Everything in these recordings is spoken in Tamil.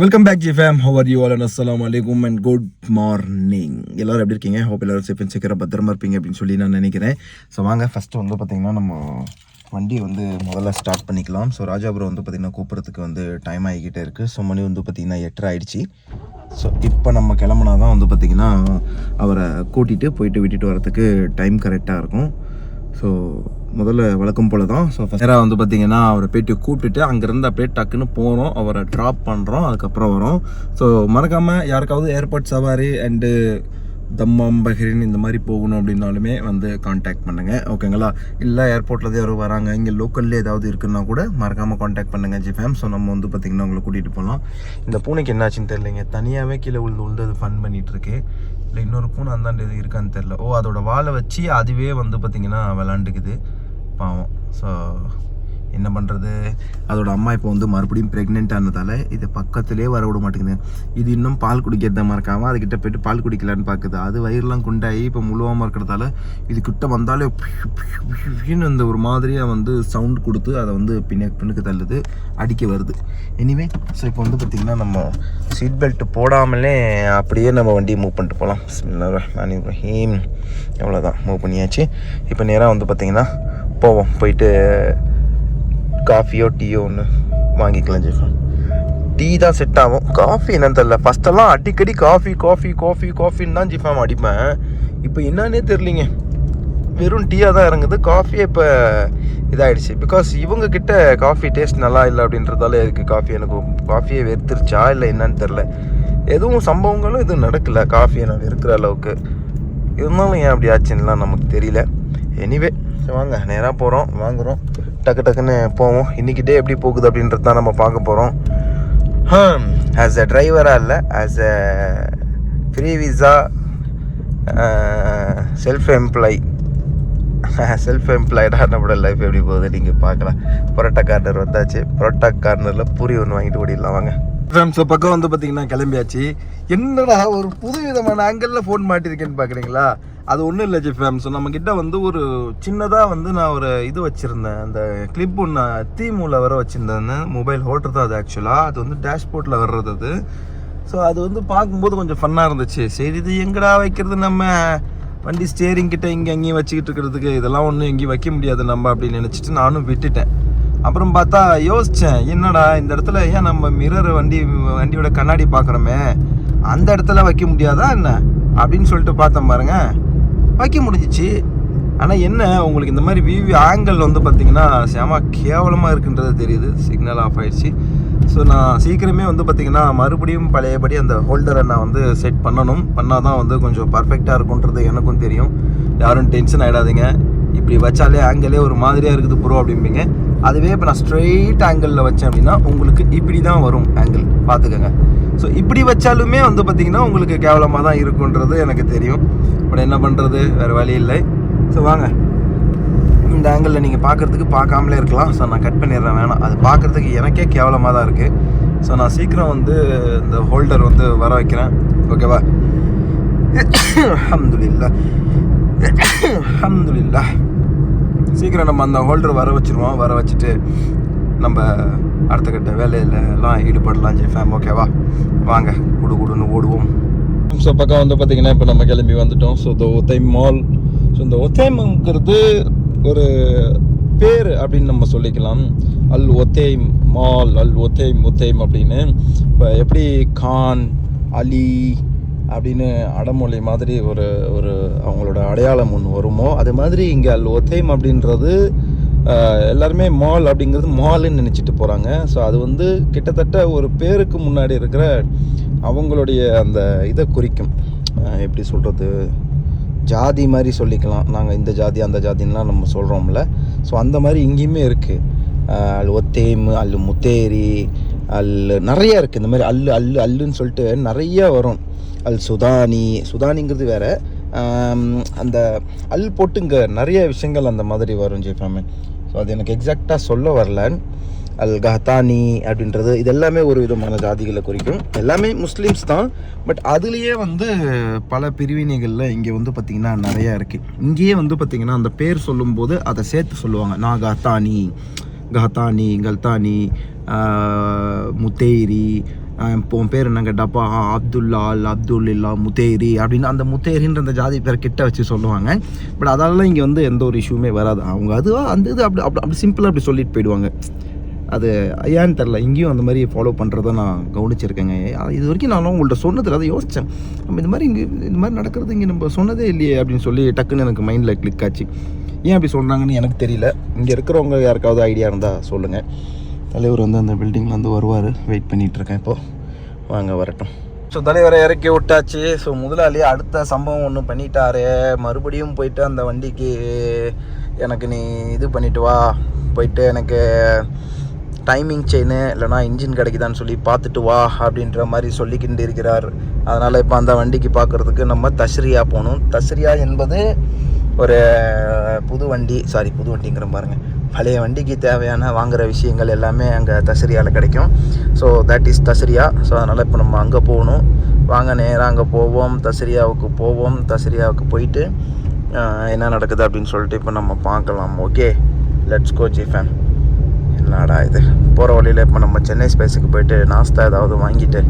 Welcome back ji fam how are you all and அஸ்லாம் வலைக்கும் அண்ட் குட் மார்னிங் எல்லோரும் எப்படி இருக்கீங்க? ஹோப் எல்லோரும் சேஃப் அண்ட் சீக்கிரம் பத்திரமா இருப்பீங்க அப்படின்னு சொல்லி நான் நினைக்கிறேன். ஸோ வாங்க ஃபஸ்ட்டு வந்து பார்த்தீங்கன்னா நம்ம வண்டி வந்து முதல்ல ஸ்டார்ட் பண்ணிக்கலாம். ஸோ ராஜாபுரம் வந்து பார்த்திங்கன்னா கூப்பிட்றதுக்கு வந்து டைம் ஆகிக்கிட்டே இருக்குது ஸோ மணி வந்து பார்த்திங்கன்னா எட்டரை ஆயிடுச்சு. ஸோ இப்போ நம்ம கிளம்புனா தான் வந்து பார்த்திங்கன்னா அவரை கூட்டிகிட்டு போயிட்டு விட்டுட்டு வரத்துக்கு டைம் கரெக்டாக இருக்கும். ஸோ முதல்ல வழக்கம் போல தான் ஸோ நேராக வந்து பார்த்தீங்கன்னா அவரை போயிட்டு கூப்பிட்டுட்டு அங்கேருந்து அப்படியே டக்குன்னு போகிறோம் அவரை ட்ராப் பண்ணுறோம் அதுக்கப்புறம் வரோம். ஸோ மறக்காமல் யாருக்காவது ஏர்போர்ட் சவாரி அண்டு தம்மம் பஹ்ரைன் இந்த மாதிரி போகணும் அப்படின்னாலுமே வந்து காண்டாக்ட் பண்ணுங்கள் ஓகேங்களா இல்லை ஏர்போர்ட்டில் யாரும் வராங்க இங்கே லோக்கல்லே ஏதாவது இருக்குன்னா கூட மறக்காமல் காண்டாக்ட் பண்ணுங்கள் ஜிஃபேம். ஸோ நம்ம வந்து பார்த்திங்கன்னா உங்களை கூட்டிகிட்டு போகலாம் இந்த பூனைக்கு என்னாச்சுன்னு தெரியலைங்க. தனியாகவே கீழே விழுந்து விழுந்து அது ஃபன் பண்ணிகிட்ருக்கு இல்லை இன்னொரு பூனை அந்தாண்டு இது இருக்கான்னு தெரில ஓ அதோட வாழை வச்சு அதுவே வந்து பார்த்திங்கன்னா விளாண்டுக்குது. பாவம். ஸோ என்ன பண்ணுறது அதோட அம்மா இப்போ வந்து மறுபடியும் ப்ரெக்னென்ட் ஆனதால் இது பக்கத்துலேயே வர விட மாட்டேங்குது. இது இன்னும் பால் குடிக்கிறத மறக்காமல் அதுக்கிட்ட போயிட்டு பால் குடிக்கலான்னு பார்க்குது அது வயிறுலாம் குண்டாகி இப்போ முழுவாமல் இருக்கிறதால இது கிட்ட வந்தாலே இந்த ஒரு மாதிரியாக வந்து சவுண்ட் கொடுத்து அதை வந்து பின்ன பின்னுக்கு தள்ளுது அடிக்க வருது. எனிவே ஸோ இப்போ வந்து பார்த்திங்கன்னா நம்ம சீட் பெல்ட் போடாமலே அப்படியே நம்ம வண்டியை மூவ் பண்ணிட்டு போகலாம். நான் இப்ராஹிம் எவ்வளோதான் மூவ் பண்ணியாச்சு. இப்போ நேராக வந்து பார்த்திங்கன்னா போவோம். போயிட்டு காஃபியோ டீயோ ஒன்று வாங்கிக்கலாம் ஜெஃபன் டீ தான் செட் ஆகும். காஃபி என்னன்னு தெரில ஃபஸ்ட்டெல்லாம் அடிக்கடி காஃபி காஃபி காஃபி காஃபின்னு தான் ஜிஃபாம் அடிப்பேன். இப்போ என்னன்னே தெரிலிங்க வெறும் டீயாக தான் இறங்குது. காஃபியே இப்போ இதாகிடுச்சு பிகாஸ் இவங்கக்கிட்ட காஃபி டேஸ்ட் நல்லா இல்லை அப்படின்றதால இதுக்கு காஃபி எனக்கு காஃபியே வெறுத்துருச்சா இல்லை என்னன்னு தெரில எதுவும் சம்பவங்களும் எதுவும் நடக்கல. காஃபியை நான் வெறுக்கிற அளவுக்கு. இருந்தாலும் ஏன் அப்படி ஆச்சுன்னுலாம் நமக்கு தெரியல. எனிவே வாங்க நேராக போகிறோம் வாங்குகிறோம் டக்கு டக்குன்னு போவோம். இன்றைக்கி டே எப்படி போகுது அப்படின்றது தான் நம்ம பார்க்க போகிறோம் ஆஸ் அ டிரைவராக இல்லை as a free visa self employ self எம்ப்ளாய்டாக நம்மளோட லைஃப் எப்படி போகுது நீங்கள் பார்க்கலாம். பரோட்டா கார்னர் வந்தாச்சு. பரோட்டா கார்னரில் பூரி ஒன்று வாங்கிட்டு ஓடிடலாம் வாங்க. ஃப்ரெண்ட்ஸ் பக்கம் வந்து பார்த்தீங்கன்னா கிளம்பியாச்சு. என்னடா ஒரு புது விதமான ஆங்கிளில் ஃபோன் மாட்டிருக்கேன்னு பார்க்குறீங்களா அது ஒன்றும் இல்லை ஜிஃபேம் ஸோ நம்மக்கிட்ட வந்து ஒரு சின்னதாக வந்து நான் ஒரு இது வச்சுருந்தேன். அந்த கிளிப் ஒன்று தீமூல வர வச்சுருந்தேன் மொபைல் ஹோட்டர் தான் அது ஆக்சுவலாக அது வந்து டேஷ்போர்ட்டில் வர்றது அது. ஸோ அது வந்து பார்க்கும்போது கொஞ்சம் ஃபன்னாக இருந்துச்சு. சரி இது எங்கடா வைக்கிறது நம்ம? வண்டி ஸ்டேரிங் கிட்ட இங்கே அங்கேயும் வச்சுக்கிட்டு இருக்கிறதுக்கு. இதெல்லாம் ஒன்றும் எங்கேயும் வைக்க முடியாது நம்ம அப்படின்னு நினச்சிட்டு நானும் விட்டுட்டேன். அப்புறம் பார்த்தா யோசித்தேன் என்னடா இந்த இடத்துல ஏன் நம்ம மிரர் வண்டி வண்டியோட கண்ணாடி பார்க்குறோமே? அந்த இடத்துல வைக்க முடியாதா என்ன? அப்படின்னு சொல்லிட்டு பார்த்தேன் பாருங்கள் வைக்க முடிஞ்சிச்சு. ஆனால் என்ன உங்களுக்கு இந்த மாதிரி விவி ஆங்கிள் வந்து பார்த்தீங்கன்னா செம கேவலமாக இருக்குன்றது தெரியுது. சிக்னல் ஆஃப் ஆயிடுச்சு. ஸோ நான் சீக்கிரமே வந்து பார்த்தீங்கன்னா மறுபடியும் பழையபடி அந்த ஹோல்டரை நான் வந்து செட் பண்ணணும். பண்ணால் தான் வந்து கொஞ்சம் பர்ஃபெக்டாக இருக்குன்றது எனக்கும் தெரியும். யாரும் டென்ஷன் ஆகிடாதீங்க இப்படி வச்சாலே ஆங்கிளே ஒரு மாதிரியாக இருக்குது ப்ரோ அப்படிம்பீங்க. அதுவே இப்போ நான் ஸ்ட்ரெயிட் ஆங்கிளில் வச்சேன் அப்படின்னா உங்களுக்கு இப்படி தான் வரும் ஆங்கிள் பார்த்துக்கோங்க ஸோ இப்படி வச்சாலுமே வந்து பார்த்திங்கன்னா உங்களுக்கு கேவலமாக தான் இருக்குன்றது எனக்கு தெரியும். அப்புறம் என்ன பண்ணுறது வேறு வழி இல்லை. ஸோ வாங்க. இந்த ஆங்கிளில் நீங்கள் பார்க்குறதுக்கு பார்க்காமலே இருக்கலாம். ஸோ நான் கட் பண்ணிடுறேன். வேணாம். அது பார்க்குறதுக்கு எனக்கே கேவலமாக தான் இருக்குது ஸோ நான் சீக்கிரம் வந்து இந்த ஹோல்டர் வந்து வர வைக்கிறேன். ஓகேவா அஹமதுல்லா அஹமதுல்லா சீக்கிரம் நம்ம அந்த ஹோல்டர் வர வச்சுருவோம். வர வச்சுட்டு நம்ம அடுத்த கட்ட வேலையில் எல்லாம் ஈடுபடலாம் ஜெய்ஃபேம் ஓகேவா வாங்க. குடு குடுன்னு ஓடுவோம். ஸோ பக்கம் வந்து பார்த்தீங்கன்னா இப்போ நம்ம கிளம்பி வந்துட்டோம். ஸோ இந்த ஒத்தை மால் ஸோ இந்த ஒத்தேம்ங்கிறது ஒரு பேர் அப்படின்னு நம்ம சொல்லிக்கலாம். அல் ஒத்தேம் மால் அல் ஒத்தேம் ஒத்தேம் அப்படின்னு. இப்போ எப்படி கான் அலி அப்படின்னு அடமொழி மாதிரி ஒரு ஒரு அவங்களோட அடையாளம் ஒன்று வருமோ அது மாதிரி இங்கே அல் ஒத்தேம் அப்படின்றது எல்லாருமே மால் அப்படிங்கிறது மால்னு நினச்சிட்டு போகிறாங்க ஸோ அது வந்து கிட்டத்தட்ட ஒரு பேருக்கு முன்னாடி இருக்கிற அவங்களுடைய அந்த இதை குறிக்கும். எப்படி சொல்கிறது ஜாதி மாதிரி சொல்லிக்கலாம். நாங்கள் இந்த ஜாதி அந்த ஜாதின்லாம் நம்ம சொல்கிறோம்ல ஸோ அந்த மாதிரி இங்கேயுமே இருக்குது அல் ஒத்தேமு அல் முத்தேரி அல் நிறையா இருக்குது இந்த மாதிரி அல்லு அல்லு அல்லுன்னு சொல்லிட்டு நிறைய வரும். அல் சுதானி சுதானிங்கிறது வேறு. அந்த அல் போட்டு இங்கே நிறைய விஷயங்கள் அந்த மாதிரி வரும் ஜெய்ஃபாமே ஸோ அது எனக்கு எக்ஸாக்டாக சொல்ல வரல அல் கஹத்தானி அப்படின்றது இது எல்லாமே ஒரு விதமான ஜாதிகளை குறிக்கும். எல்லாமே முஸ்லீம்ஸ் தான். பட் அதுலேயே வந்து பல பிரிவினைகளில் இங்கே வந்து பார்த்திங்கன்னா நிறையா இருக்குது இங்கேயே வந்து பார்த்திங்கன்னா அந்த பேர் சொல்லும்போது அதை சேர்த்து சொல்லுவாங்க. நான் கஹத்தானி கஹத்தானி கல்தானி முத்தேரி இப்போ பேர் என்னங்க? டப்பா அப்துல்லா அல் அப்துல் இல்லா முத்தேரி அப்படின்னு அந்த முத்தேரின்ற அந்த ஜாதி பேரை கிட்ட வச்சு சொல்லுவாங்க. பட் அதெல்லாம் இங்கே வந்து எந்த ஒரு இஷ்யூமே வராது. அவங்க அதுவாக அந்த இது அப்படி அப்படி அப்படி சிம்பிளாக அப்படி சொல்லிட்டு போயிடுவாங்க. அது ஏன்னு தெரில இங்கேயும் அந்த மாதிரி ஃபாலோ பண்ணுறத நான் கவனிச்சிருக்கேங்க. இது வரைக்கும் நானும் உங்கள்கிட்ட சொன்னதில் அதை யோசித்தேன் நம்ம இது மாதிரி இங்கே இந்த மாதிரி நடக்கிறது இங்கே நம்ம சொன்னதே இல்லையே அப்படின்னு சொல்லி டக்குன்னு எனக்கு மைண்டில் கிளிக் ஆச்சு. ஏன் அப்படி சொல்கிறாங்கன்னு எனக்கு தெரியல. இங்கே இருக்கிறவங்க யாருக்காவது ஐடியா இருந்தால் சொல்லுங்கள் தலைவர் வந்து அந்த பில்டிங்கில் வந்து வருவார். வெயிட் பண்ணிகிட்டு இருக்கேன் இப்போது வாங்க வரட்டும். ஸோ தலைவரை இறக்கி விட்டாச்சு. ஸோ முதலாளி அடுத்த சம்பவம் ஒன்று பண்ணிட்டாரு. மறுபடியும் போயிட்டு அந்த வண்டிக்கு எனக்கு நீ இது பண்ணிட்டு வா. போயிட்டு எனக்கு டைமிங் செயின் இல்லைனா இன்ஜின் கிடைக்குதான்னு சொல்லி பார்த்துட்டு வா அப்படின்ற மாதிரி சொல்லிக்கிட்டு இருக்கிறார். அதனால் இப்போ அந்த வண்டிக்கு பார்க்குறதுக்கு நம்ம தஸ்ரியா போகணும். தஸ்ரியா என்பது ஒரு புது வண்டி சாரி புது வண்டிங்கிற பாருங்க. பழைய வண்டிக்கு தேவையான வாங்குகிற விஷயங்கள் எல்லாமே அங்கே தசரியாவில் கிடைக்கும். ஸோ தட் இஸ் தசரியா. ஸோ அதனால் இப்போ நம்ம அங்கே போகணும். வாங்க நேராக அங்கே போவோம். தசரியாவுக்கு போவோம். தசரியாவுக்கு போயிட்டு என்ன நடக்குது அப்படின்னு சொல்லிட்டு இப்போ நம்ம பார்க்கலாம். Okay let's go ji fan என்னடா இது? போகிற வழியில் இப்போ நம்ம சென்னை ஸ்பேஸுக்கு போயிட்டு நாஸ்தா ஏதாவது வாங்கிட்டு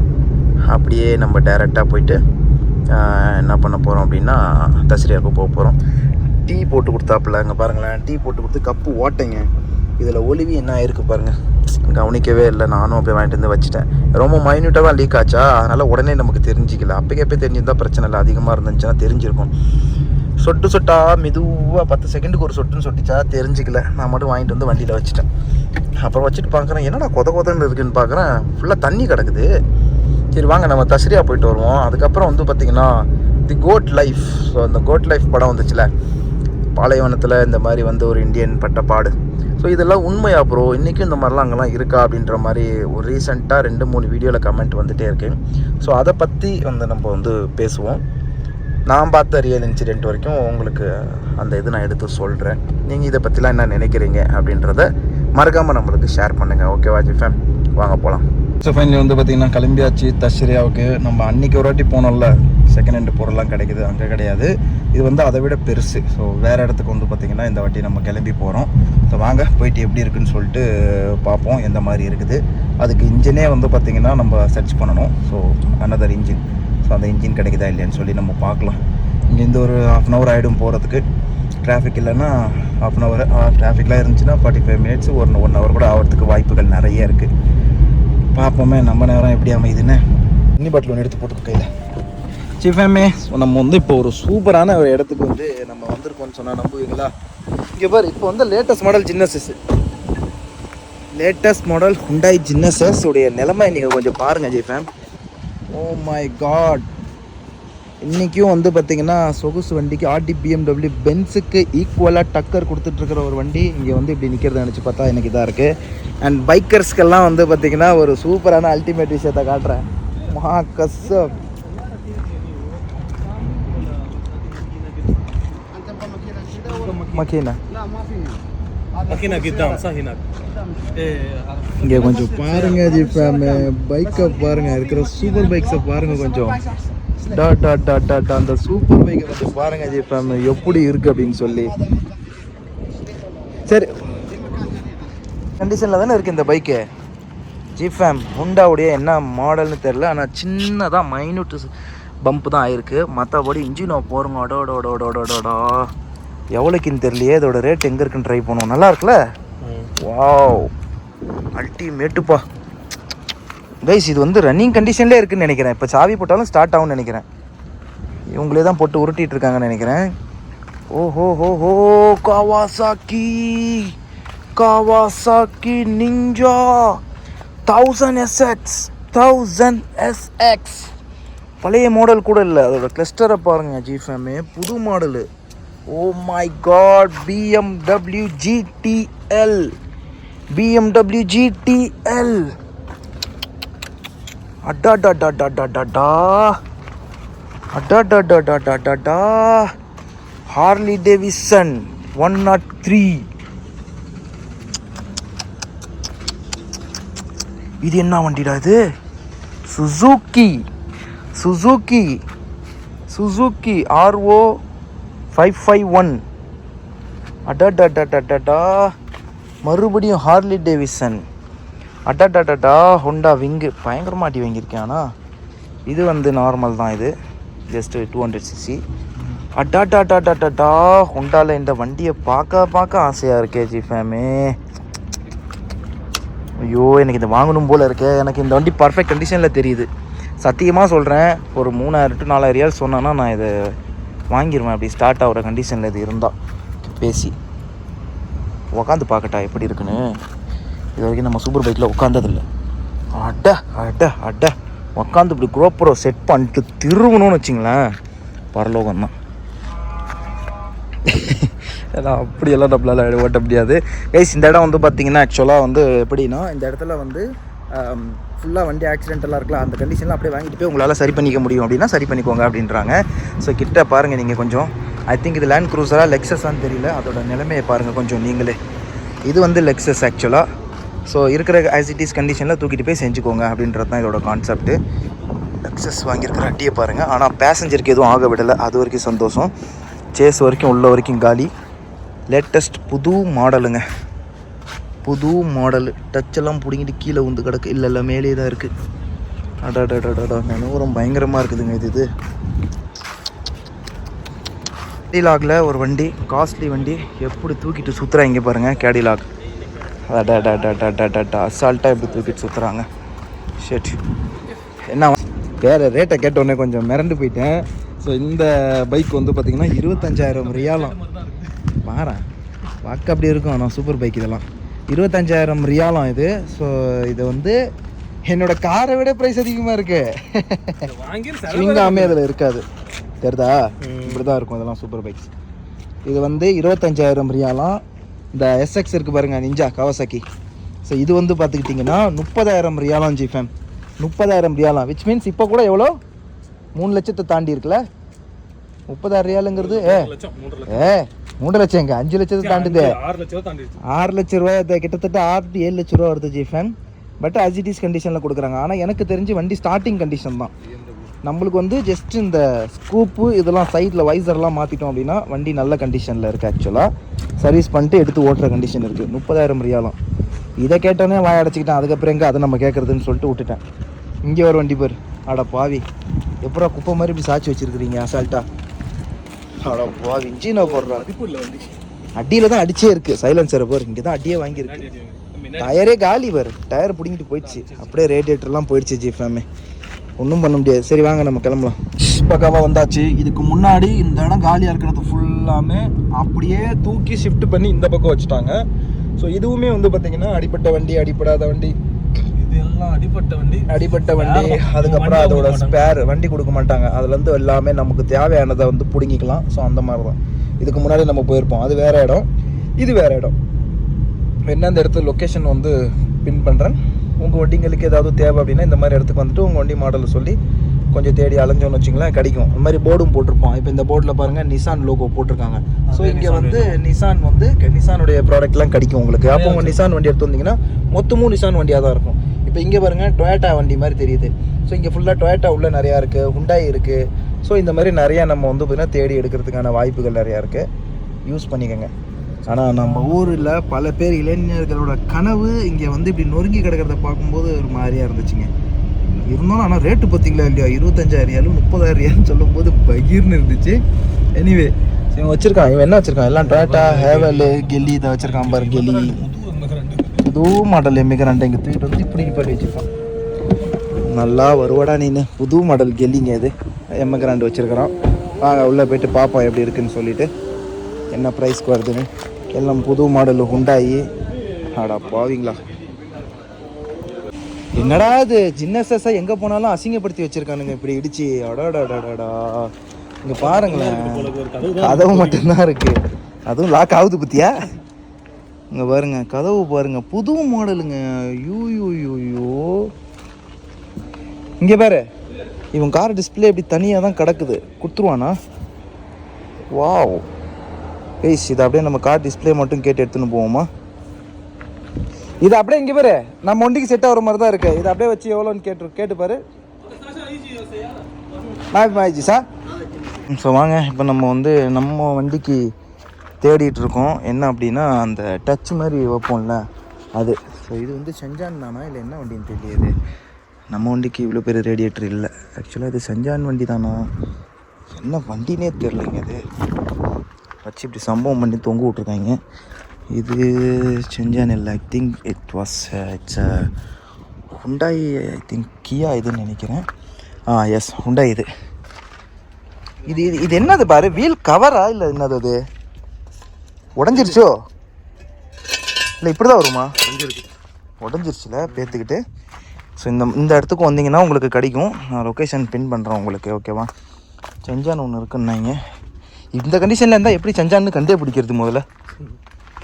அப்படியே நம்ம டைரெக்டாக போயிட்டு என்ன பண்ண போகிறோம் அப்படின்னா தசரியாவுக்கு போக போகிறோம் டீ போட்டு கொடுத்தாப்புல அங்கே பாருங்களேன் டீ போட்டு கொடுத்து கப்பு ஓட்டைங்க. இதில் ஒளிவி என்ன ஆயிருக்கு பாருங்கள் கவனிக்கவே இல்லை நானும் அப்படியே வாங்கிட்டு வந்து வச்சுட்டேன். ரொம்ப மைன்யூட்டாக தான் லீக் ஆச்சா? அதனால் உடனே நமக்கு தெரிஞ்சிக்கல. அப்போக்கே அப்போ தெரிஞ்சிருந்தா பிரச்சனை இல்லை. அதிகமாக இருந்துச்சுன்னா தெரிஞ்சிருக்கும். சொட்டு சொட்டா மெதுவாக பத்து செகண்டுக்கு ஒரு சொட்டுன்னு சொட்டிச்சா தெரிஞ்சிக்கல. நான் மட்டும் வாங்கிட்டு வந்து வண்டியில் வச்சுட்டேன். அப்புறம் வச்சுட்டு பார்க்குறேன் என்னடா கொத கொதன்னு இருக்குன்னு பார்க்குறேன் ஃபுல்லாக தண்ணி கிடக்குது. சரி வாங்க நம்ம தஸ்ரியா போயிட்டு வருவோம். அதுக்கப்புறம் வந்து பார்த்திங்கன்னா தி கோட் லைஃப் ஸோ அந்த கோட் லைஃப் படம் வந்துச்சுல. பாலைவனத்தில் இந்த மாதிரி வந்து ஒரு இந்தியன் பட்டப்பாடு. ஸோ இதெல்லாம் உண்மையா ப்ரோ இன்றைக்கும் இந்த மாதிரிலாம் அங்கெல்லாம் இருக்கா அப்படின்ற மாதிரி ஒரு ரீசெண்டாக ரெண்டு மூணு வீடியோவில் கமெண்ட் வந்துகிட்டே இருக்கு. ஸோ அதை பற்றி வந்து நம்ம வந்து பேசுவோம். நான் பார்த்த ரியல் இன்சிடெண்ட் வரைக்கும் உங்களுக்கு அந்த இது நான் எடுத்து சொல்கிறேன் நீங்கள் இதை பற்றிலாம் என்ன நினைக்கிறீங்க அப்படின்றத மறக்காமல் நம்மளுக்கு ஷேர் பண்ணுங்கள் ஓகேவா ஜிஃபேம் வாங்க போகலாம் ஸோ ஃபைனலி வந்து பார்த்திங்கன்னா கிளம்பியாச்சு தஷ்ரியாவுக்கு நம்ம அன்றைக்கி ஒரு வாட்டி போனோம்ல செகண்ட் ஹேண்ட் பொருள்லாம் கிடைக்குது அங்கே கிடையாது. இது வந்து அதை விட பெருசு. ஸோ வேறு இடத்துக்கு வந்து பார்த்திங்கன்னா இந்த வாட்டி நம்ம கிளம்பி போகிறோம் ஸோ வாங்க போயிட்டு எப்படி இருக்குன்னு சொல்லிட்டு பார்ப்போம். எந்த மாதிரி இருக்குது. அதுக்கு இன்ஜினே வந்து பார்த்திங்கன்னா நம்ம சர்ச் பண்ணணும். ஸோ அனதர் இன்ஜின் ஸோ அந்த இன்ஜின் கிடைக்குதா இல்லையான்னு சொல்லி நம்ம பார்க்கலாம். இங்கேருந்து ஒரு ஹாஃப் அன் ஹவர் ஆகிடும் போகிறதுக்கு டிராஃபிக் இல்லைன்னா ஹாஃப் அன் ஹவர் டிராஃபிக்லாம் இருந்துச்சுன்னா forty five minutes one one hour கூட ஆகிறதுக்கு வாய்ப்புகள் நிறைய இருக்குது பார்ப்போமே நம்ம நேரம் எப்படி அமையுதுன்னு. இன்னி பாட்டில் ஒன்று எடுத்து போட்டு கையில். சிஃபேமே நம்ம வந்து இப்போ ஒரு சூப்பரான ஒரு இடத்துக்கு வந்து நம்ம வந்திருக்கோம்னு சொன்னால் நம்புவீங்களா? இங்கே பாரு இப்போ வந்து latest model Genesis latest model Hyundai Genesis உடைய நிலைமை நீங்கள் கொஞ்சம் பாருங்கள் ji fam Oh oh my God இன்றைக்கும் வந்து பார்த்திங்கன்னா சொகுசு வண்டிக்கு ஆர்டி பிஎம்டபிள்யூ பென்ஸுக்கு ஈக்குவலாக டக்கர் கொடுத்துட்ருக்கிற ஒரு வண்டி இங்கே வந்து இப்படி நிற்கிறத நினச்சி பார்த்தா எனக்கு இதாக இருக்குது அண்ட் பைக்கர்ஸ்க்கெல்லாம் வந்து பார்த்திங்கன்னா ஒரு சூப்பரான அல்டிமேட் விஷயத்தை காட்டுறேன். மா கஷ்டம் மக்கீனா? இங்கே கொஞ்சம் பாருங்க ஜிஃபேமு பைக்கை பாருங்க இருக்கிற சூப்பர் பைக்ஸை பாருங்க கொஞ்சம். டா டா டா டா டா அந்த சூப்பர் பைக்கை கொஞ்சம் பாருங்க ஜிஃபேமு எப்படி இருக்கு அப்படின்னு சொல்லி. சரி. கண்டிஷனில் தானே இருக்கு இந்த பைக்கு ஜிஃபேம் ஹுண்டாவுடைய என்ன மாடல்னு தெரில ஆனால் சின்னதாக மைனூட் பம்ப் தான் ஆயிருக்கு. மற்றபடி இன்ஜினோ போகிறோங்க அடோடோடோடோடோடா எவ்வளோக்குன்னு தெரியலையே இதோட ரேட் எங்கே இருக்குன்னு ட்ரை பண்ணுவோம். நல்லா இருக்குல்ல? வாவ் அல்டிமேட்டுப்பா கைஸ் இது வந்து ரன்னிங் கண்டிஷன்லேயே இருக்குன்னு நினைக்கிறேன். இப்போ சாவி போட்டாலும் ஸ்டார்ட் ஆகும்னு நினைக்கிறேன். இவங்களே தான் போட்டு உருட்டிட்டு இருக்காங்கன்னு நினைக்கிறேன். ஓஹோ ஹோ ஹோ Kawasaki Kawasaki Ninja thousand SX thousand SX பழைய மாடல் கூட இல்லை. அதோட கிளஸ்டரை பாருங்க ஜிஃபேமே புது model oh my God BMW GTL BMW GTL அடாடாடாடாடாடா அடாடாடாடாடாடா Harley Davidson one nought three இது என்ன வண்டிடா இது? Suzuki Suzuki Suzuki R O five five one அடாடாடாடாடாடா. மறுபடியும் ஹார்லி டேவிசன் அடாடாடாடா ஹொண்டா விங்கு பயங்கரமாக அடி வாங்கியிருக்கேன் ஆனால் இது வந்து நார்மல் தான் இது. ஜஸ்ட்டு டூ ஹண்ட்ரட் சிசி அட்டாட்டாட்டாட்டாட்டா ஹொண்டாவில் இந்த வண்டியை பார்க்க பார்க்க ஆசையாக இருக்கே ஜி ஃபேமே ஐயோ எனக்கு இது வாங்கணும் போல் இருக்கே. எனக்கு இந்த வண்டி பர்ஃபெக்ட் கண்டிஷனில் தெரியுது. சத்தியமாக சொல்கிறேன் ஒரு மூணாயிரம் டு நாலாயிரம் ரியால் சொன்னேன்னா நான் இதை வாங்கிடுவேன் அப்படி ஸ்டார்ட் ஆகிற கண்டிஷனில் இது இருந்தால் பேசி. உக்காந்து பார்க்கட்டா எப்படி இருக்குன்னு. இது வரைக்கும் நம்ம சூப்பர் பைக்கில் உட்காந்ததில்ல அட அட அட. உக்காந்து இப்படி குரோப்பரோ செட் பண்ணிட்டு திருவணும்னு வச்சிங்களேன். பரலோகம் தான் ஏன்னா அப்படியெல்லாம் நம்மளால் ஓட்ட முடியாது. கைஸ் இந்த இடம் வந்து பார்த்தீங்கன்னா ஆக்சுவலாக வந்து எப்படின்னா இந்த இடத்துல வந்து ஃபுல்லாக வண்டி ஆக்சிடென்டெல்லாம் இருக்கலாம் அந்த கண்டிஷனில் அப்படியே வாங்கிட்டு போய் உங்களால் சரி பண்ணிக்க முடியும். அப்படின்னா சரி பண்ணிக்கோங்க அப்படின்றாங்க. ஸோ கிட்ட பாருங்கள் நீங்கள் கொஞ்சம். ஐ திங்க் இது லேண்ட் க்ரூசரா லெக்ஸஸான்னு தெரியல. அதோட நிலைமையை பாருங்கள் கொஞ்சம் நீங்களே. இது வந்து லெக்ஸஸ் ஆக்சுவலாக ஸோ இருக்கிற ஆசிட்டிஸ் கண்டிஷனில் தூக்கிட்டு போய் செஞ்சுக்கோங்க அப்படின்றது தான் இதோட கான்செப்ட்டு லெக்ஸஸ் வாங்கியிருக்கிற அட்டியை பாருங்கள் ஆனால் பேசஞ்சருக்கு எதுவும் ஆக விடலை. அது வரைக்கும் சந்தோஷம். சேஸ் வரைக்கும் உள்ள வரைக்கும் காலி. லேட்டஸ்ட் புது மாடலுங்க புது மாடல் டச்செல்லாம் பிடிங்கிட்டு கீழே உந்து கிடக்கு. இல்லை இல்லை மேலே தான் இருக்குது அடாடாடாடா நினைவுரம் பயங்கரமாக இருக்குதுங்க இது இது. கேடிலாகில் ஒரு வண்டி காஸ்ட்லி வண்டி எப்படி தூக்கிட்டு சுற்றுறாங்க பாருங்கள் கேடிலாக் அடாடாடாடாடாடா அசால்ட்டாக எப்படி தூக்கிட்டு சுற்றுறாங்க ஷெட் என்ன வேறு ரேட்டை கேட்டோடனே கொஞ்சம் மிரண்டு போயிட்டேன் ஸோ இந்த பைக் வந்து பார்த்திங்கன்னா இருபத்தஞ்சாயிரம் ரியாலம் பாரு பார்க்க அப்படி இருக்கும் ஆனால் சூப்பர் பைக் இதெல்லாம் இருபத்தஞ்சாயிரம் ரியாலம் இது. ஸோ இது வந்து என்னோட காரை விட ப்ரைஸ் அதிகமாக இருக்கு. வாங்கி ஸ்விங்காமே அதில் இருக்காது. தெரியுதா? இப்படி தான் இருக்கும் இதெல்லாம் சூப்பர் பைக்ஸ் இது வந்து இருபத்தஞ்சாயிரம் ரியாலாம். இந்த எஸ்எக்ஸ் இருக்குது பாருங்க நிஞ்சா கவாசாக்கி ஸோ இது வந்து பார்த்துக்கிட்டிங்கன்னா முப்பதாயிரம் ரியாலாம் ஜிஃபேம் முப்பதாயிரம் ரியாலாம். விச் மீன்ஸ் இப்போ கூட எவ்வளோ? மூணு லட்சத்தை தாண்டி இருக்குல்ல? முப்பதாயிரம் ரியாலுங்கிறது ஏ? ஏ? மூணு லட்சம் எங்க? அஞ்சு லட்சத்தை தாண்டுது. ஆறு லட்ச ரூபாய் கிட்டத்தட்ட ஆறு ஏழு லட்ச ரூபா வருது ஜிஃபேன். பட் அஜிடிஸ் கண்டிஷனில் கொடுக்குறாங்க. ஆனால் எனக்கு தெரிஞ்சு வண்டி ஸ்டார்டிங் கண்டிஷன் தான். நம்மளுக்கு வந்து ஜஸ்ட் இந்த ஸ்கூப்பு இதெல்லாம் சைடில் வைசர்லாம் மாற்றிட்டோம் அப்படின்னா வண்டி நல்ல கண்டிஷனில் இருக்குது ஆக்சுவலாக சர்வீஸ் பண்ணிட்டு எடுத்து ஓட்டுற கண்டிஷன் இருக்குது முப்பதாயிரம் ரியாலம். இதை கேட்டோன்னே வாய அடைச்சிக்கிட்டேன். அதுக்கப்புறம் எங்கே அதை நம்ம கேட்குறதுன்னு சொல்லிட்டு விட்டுட்டேன். இங்கே ஒரு வண்டி பேர். அட பாவி. எப்படா குப்பை மாதிரி இப்படி சாச்சி வச்சிருக்கிறீங்க அசால்ட்டா அட இன்ஜினை போடுறா மதிப்பு அடியில் தான் அடிச்சே இருக்கு. சைலன்சர் பாரு இங்கே தான் அடியே வாங்கியிருக்கு. டயரே காலி பாரு. டயர் பிடிங்கிட்டு போயிடுச்சு. அப்படியே ரேடியேட்டர்லாம் போயிடுச்சு ஜிஃபேமே ஒன்றும் பண்ண முடியாது. சரி வாங்க நம்ம கிளம்பலாம். பக்காவாக வந்தாச்சு. இதுக்கு முன்னாடி இந்த இடம் காலியாக இருக்கிறது ஃபுல்லாமே அப்படியே தூக்கி ஷிஃப்ட் பண்ணி இந்த பக்கம் வச்சுட்டாங்க. ஸோ இதுவுமே வந்து பார்த்தீங்கன்னா அடிப்பட்ட வண்டி அடிப்படாத வண்டி. எல்லாம் அடிப்பட்ட வண்டி. அடிப்பட்ட வண்டி அதுக்கப்புறம் அதோட ஸ்பேர் வண்டி கொடுக்க மாட்டாங்க. அதுலேருந்து எல்லாமே நமக்கு தேவையானதை வந்து பிடுங்கிக்கலாம். ஸோ அந்த மாதிரி தான் இதுக்கு முன்னாடி நம்ம போயிருப்போம். அது வேற இடம். இது வேற இடம். என்ன இந்த இடத்துல லொக்கேஷன் வந்து பின் பண்ணுறேன் உங்கள் வண்டிங்களுக்கு ஏதாவது தேவை அப்படின்னா இந்த மாதிரி இடத்துக்கு வந்துட்டு உங்கள் வண்டி மாடலை சொல்லி கொஞ்சம் தேடி அலைஞ்சோன்னு வச்சிங்களேன் கிடைக்கும். இந்த மாதிரி போர்டும் போட்டிருப்போம். இப்போ இந்த போர்டில் பாருங்கள் நிசான் லோகோ போட்டிருக்காங்க. ஸோ இங்கே வந்து நிசான் வந்து நிசானுடைய ப்ராடக்ட்லாம் கிடைக்கும் உங்களுக்கு. அப்போ உங்கள் நிசான் வண்டி எடுத்து வந்தீங்கன்னா மொத்தமும் நிசான் வண்டியாக தான் இருக்கும். இப்போ இங்கே பாருங்கள் டொயேட்டா வண்டி மாதிரி தெரியுது. ஸோ இங்கே ஃபுல்லாக டொயேட்டா உள்ளே நிறையா இருக்குது ஹுண்டாய் இருக்குது ஸோ இந்த மாதிரி நிறையா நம்ம வந்து பார்த்திங்கன்னா தேடி எடுக்கிறதுக்கான வாய்ப்புகள் நிறையா இருக்குது யூஸ் பண்ணிக்கோங்க. ஆனால் நம்ம ஊரில் பல பேர் இளைஞர்களோட கனவு இங்கே வந்து இப்படி நொறுங்கி கிடக்கிறத பார்க்கும்போது ஒரு மாதிரியாக இருந்துச்சுங்க. இருந்தாலும் ஆனால் ரேட்டு பார்த்தீங்களா இல்லையா? இருபத்தஞ்சாயிரம் ரியாலும் முப்பதாயிரம் ரியாலும் சொல்லும்போது பகீர்னு இருந்துச்சு. எனிவே இவன் வச்சுருக்கான் இவன் என்ன வச்சுருக்கான்? எல்லாம் டொயேட்டா ஹேவல் கெல்லி இதை வச்சுருக்கான் பாரு கெல்லி புது மாடல் எமிக்ராண்ட் இங்கே தூக்கிட்டு வந்து இப்படி பண்ணி வச்சுருக்கான். நல்லா வருவாடா நீனு. புது மாடல் கெல்லிங்க இது. எம்எக்ராண்ட் வச்சுருக்கிறான். வாங்க உள்ளே போயிட்டு பார்ப்போம் எப்படி இருக்குன்னு சொல்லிட்டு. என்ன ப்ரைஸ்க்கு வருதுன்னு. எல்லாம் புது மாடல் ஹுண்டாயி ஆடா பாவிங்களா? என்னடா இது? ஜின்னஸஸை எங்கே போனாலும் அசிங்கப்படுத்தி வச்சுருக்கானுங்க. இப்படி இடிச்சு. அடாடாடாடா இங்கே பாருங்களேன். கதவு மட்டும்தான் இருக்கு. அதுவும் லாக் ஆகுது பத்தியா? இங்கே பாருங்க கதவு பாருங்கள் புது மாடலுங்க. யூயூயூயோ இங்கே பாரு இவன் கார் டிஸ்பிளே இப்படி தனியாக தான் கிடக்குது. கொடுத்துருவானா? வாவ் பேஸ் இதை அப்படியே நம்ம கார் டிஸ்பிளே மட்டும் கேட்டு எடுத்துன்னு போவோமா? இது அப்படியே இங்கே பாரு நம்ம வண்டிக்கு செட் ஆகிற மாதிரி தான் இருக்குது இதை அப்படியே வச்சு எவ்வளோன்னு கேட்டு கேட்டு பாரு. சார் ஸோ வாங்க இப்போ நம்ம வந்து நம்ம வண்டிக்கு தேடிட்டு இருக்கோம் என்ன அப்படின்னா அந்த டச் மாதிரி வைப்போம்ல அது. ஸோ இது வந்து செஞ்சான் தானா இல்லை என்ன வண்டின்னு தெரியாது. நம்ம வண்டிக்கு இவ்வளோ பெரிய ரேடியேட்டர் இல்லை. ஆக்சுவலாக இது செஞ்சான் வண்டி தானா? என்ன வண்டினே தெரிலங்க இது. வச்சு இப்படி சம்பவம் பண்ணி தொங்க விட்ருக்காங்க இது செஞ்சான் இல்லை. I think it was it's Hyundai I think Kia இதுன்னு நினைக்கிறேன். ஆ எஸ் ஹுண்டாய் இது. இது இது இது என்னது பாரு? வீல் கவரா இல்லை என்னது அது? உடஞ்சிருச்சோ? இல்லை இப்படி தான் வருமா உடஞ்சிருச்சுல பேத்துக்கிட்டு. ஸோ இந்த இந்த இடத்துக்கு வந்தீங்கன்னா உங்களுக்கு கிடைக்கும். நான் லொக்கேஷன் பின் பண்ணுறேன் உங்களுக்கு ஓகேவா செஞ்சான் ஒன்று இருக்குன்னாங்க. இந்த கண்டிஷனில் இருந்தால் எப்படி செஞ்சான்னு கண்டே பிடிக்கிறது முதல்ல?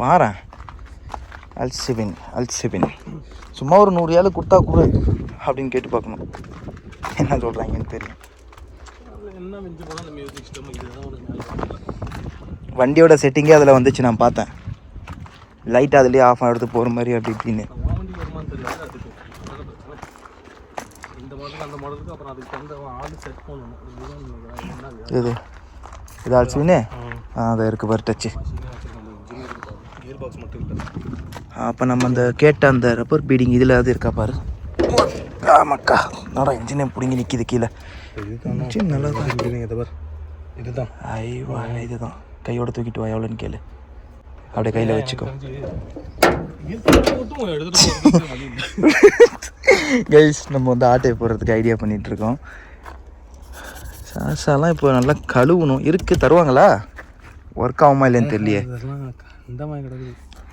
பாரேன் அல்சிபின் அல்சிபின் சும்மா ஒரு நூறு ஏழு கொடுத்தா கொடு அப்படின்னு கேட்டு பார்க்கணும். என்ன சொல்கிறாங்கன்னு தெரியும். வண்டியோட செட்டிங்கே அதில் வந்துச்சு நான் பார்த்தேன். லைட் அதுலேயே ஆஃப் எடுத்து போகிற மாதிரி அப்படி இப்படின்னு. இது இது ஆ அதை இருக்குது பாரு டச்சு அப்போ நம்ம அந்த கேட்ட அந்த ரப்பர் பீடிங் இதில் அது இருக்கா பாரு? ஆமாக்கா நட இன்ஜினே பிடிங்கி நிற்கிது கீழே. நல்லா தான் இதுதான். ஐவா இதுதான். கையோட தூக்கிட்டு வா எவ்வளோன்னு கேளு. அப்படியே கையில் வச்சுக்கோ. கைஸ் நம்ம வந்து ஆட்டையை போடுறதுக்கு ஐடியா பண்ணிட்டு இருக்கோம் சாசாலாம் இப்போ நல்லா கழுவணும். இருக்கு தருவாங்களா? ஒர்க் ஆகுமா இல்லைன்னு தெரியலையே.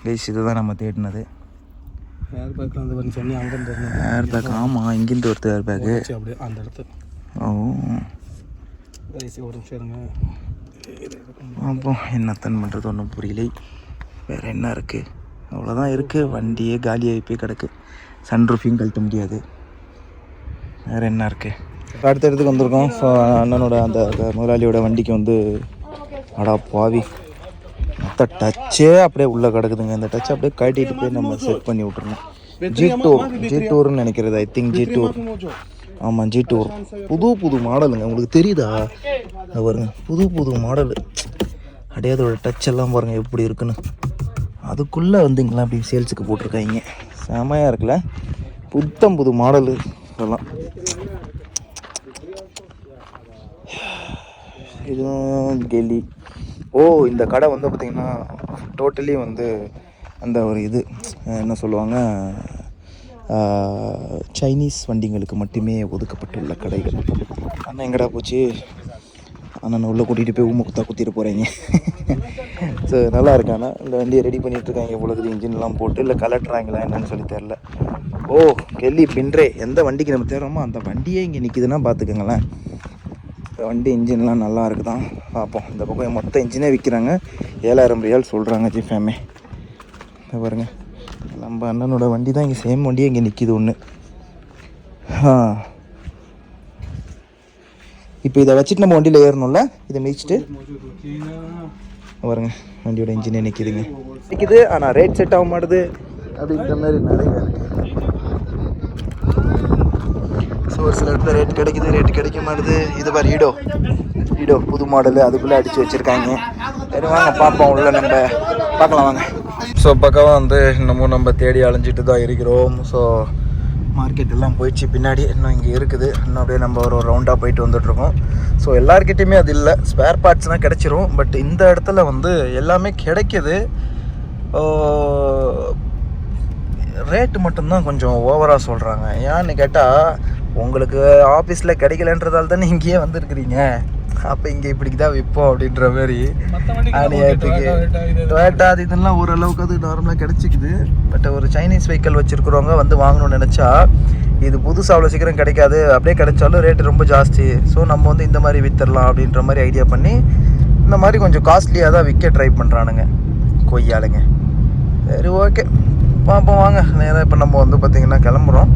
கைஸ் இதுதான் நம்ம தேடினது. ஏர் பேக்கில் வந்து சொன்னி அங்கேருந்து ஏர் பேக் ஆமாம் இங்கிருந்து ஒருத்தர் ஏர் பேக்கு அப்படியே அந்த இடத்து. ஓ. ரைஸ் ஒரு நிமிஷம் இருங்க. அப்போ என்னத்தன் பண்ணுறது ஒன்றும் புரியலை. வேறு என்ன இருக்குது அவ்வளோதான் இருக்குது வண்டியே காலியாகி போய் கிடக்கு. சன்ரூஃபையும் கழட்ட முடியாது. வேறு என்ன இருக்குது அடுத்த இடத்துக்கு வந்திருக்கோம். ஸோ அண்ணனோட அந்த முதலாளியோட வண்டிக்கு வந்து அடா பாவி. மொத்த டச்சே அப்படியே உள்ளே கிடக்குதுங்க. இந்த டச் அப்படியே கட்டிட்டு போய் நம்ம செட் பண்ணி விட்றணும் ஜி டூர் ஜி டூர்னு நினைக்கிறது ஐ திங்க் ஜி டூர் ஆமாம் ஜி டூர் புது புது மாடலுங்க. உங்களுக்கு தெரியுதா? இந்த பாருங்க. புது புது மாடலு. அப்படியே அதோட டச் எல்லாம் பாருங்கள் எப்படி இருக்குன்னு. அதுக்குள்ளே வந்துங்களா அப்படி சேல்ஸுக்கு போட்டிருக்காங்க. செமையாக இருக்குல்ல? புத்தம் புது மாடலு இதெல்லாம். இதுவும் கெல்லி ஓ இந்த கடை வந்து பார்த்திங்கன்னா டோட்டலி வந்து அந்த ஒரு இது என்ன சொல்லுவாங்க? சைனீஸ் வண்டிங்களுக்கு மட்டுமே ஒதுக்கப்பட்டுள்ள கடைகள். அண்ணன் எங்கடா போச்சு? அண்ணன் உள்ளே கூட்டிகிட்டு போய் ஊமை குத்தா குத்திட்டு போகிறீங்க ஸோ நல்லா இருக்காண்ணா இந்த வண்டியை ரெடி பண்ணிகிட்ருக்காங்க இருக்காங்க. இன்ஜின்லாம் போட்டு இல்லை கலட்டுறாங்களா என்னன்னு சொல்லி தெரில ஓ கெல்லி பின்றே. எந்த வண்டிக்கு நம்ம தேடுறோமோ அந்த வண்டியே இங்கே நிற்கிதுன்னா பார்த்துக்கோங்களேன் இந்த வண்டி இன்ஜின்லாம் நல்லா இருக்குதான் பார்ப்போம் இந்த பக்கம் மொத்த இன்ஜினே விற்கிறாங்க ஏழாயிரம் ரியால் சொல்கிறாங்க ஜிஃபேமே இதை நம்ம அண்ணனோட வண்டி தான் இங்கே சேம் வண்டியே இங்கே நிற்கிது ஒன்று ஆ. இப்போ இதை வச்சுட்டு நம்ம வண்டியில் ஏறணும்ல? இதை மிதிச்சிட்டு. இங்க பாருங்க வண்டியோட இன்ஜினே நிற்கிதுங்க நிற்கிது ஆனால் ரேட் செட் ஆக மாட்டுது. அப்படின்ற மாதிரி நிறைய ஸோ ஒரு சில இடத்துல ரேட் கிடைக்குது ரேட் கிடைக்க மாட்டுது. இது பாரு ஈடோ ஈடோ புது மாடலு அதுக்குள்ளே அடித்து வச்சுருக்காங்க. சரி வாங்க பார்ப்போம் உள்ள நம்ம பார்க்கலாம் வாங்க. ஸோ பக்கமாக வந்து இன்னமும் நம்ம தேடி அலைஞ்சிட்டு தான் இருக்கிறோம். ஸோ மார்க்கெட் எல்லாம் போயிடுச்சு. பின்னாடி இன்னும் இங்கே இருக்குது. இன்னும் அப்படியே நம்ம ஒரு ரவுண்டாக போயிட்டு வந்துட்டுருக்கோம். ஸோ எல்லாருக்கிட்டேயுமே அது இல்லை. ஸ்பேர் பார்ட்ஸ்னால் கிடச்சிரும். பட் இந்த இடத்துல வந்து எல்லாமே கிடைக்கிது. ரேட்டு மட்டும்தான் கொஞ்சம் ஓவராக சொல்கிறாங்க ஏன்னு கேட்டால் உங்களுக்கு ஆஃபீஸில் கிடைக்கலன்றதால தானே இங்கேயே வந்திருக்கிறீங்க? அப்போ இங்கே இப்படிக்கு தான் விற்போம் அப்படின்ற மாதிரி. அநியாயத்துக்கு டொயேட்டா அது இதெல்லாம் ஓரளவுக்கு அது நார்மலாக கிடச்சிக்குது. பட் ஒரு சைனீஸ் வெஹிக்கல் வச்சுருக்கிறவங்க வந்து வாங்கணும்னு நினச்சா இது புதுசாக அவ்வளோ சீக்கிரம் கிடைக்காது. அப்படியே கிடைச்சாலும் ரேட்டு ரொம்ப ஜாஸ்தி. ஸோ நம்ம வந்து இந்த மாதிரி விற்றுடலாம் அப்படின்ற மாதிரி ஐடியா பண்ணி இந்த மாதிரி கொஞ்சம் காஸ்ட்லியாக தான் விற்க ட்ரை பண்ணுறானுங்க கொய்யாளுங்க. சரி ஓகே பார்ப்போம் வாங்க. நேராக இப்போ நம்ம வந்து பார்த்திங்கன்னா கிளம்புறோம்.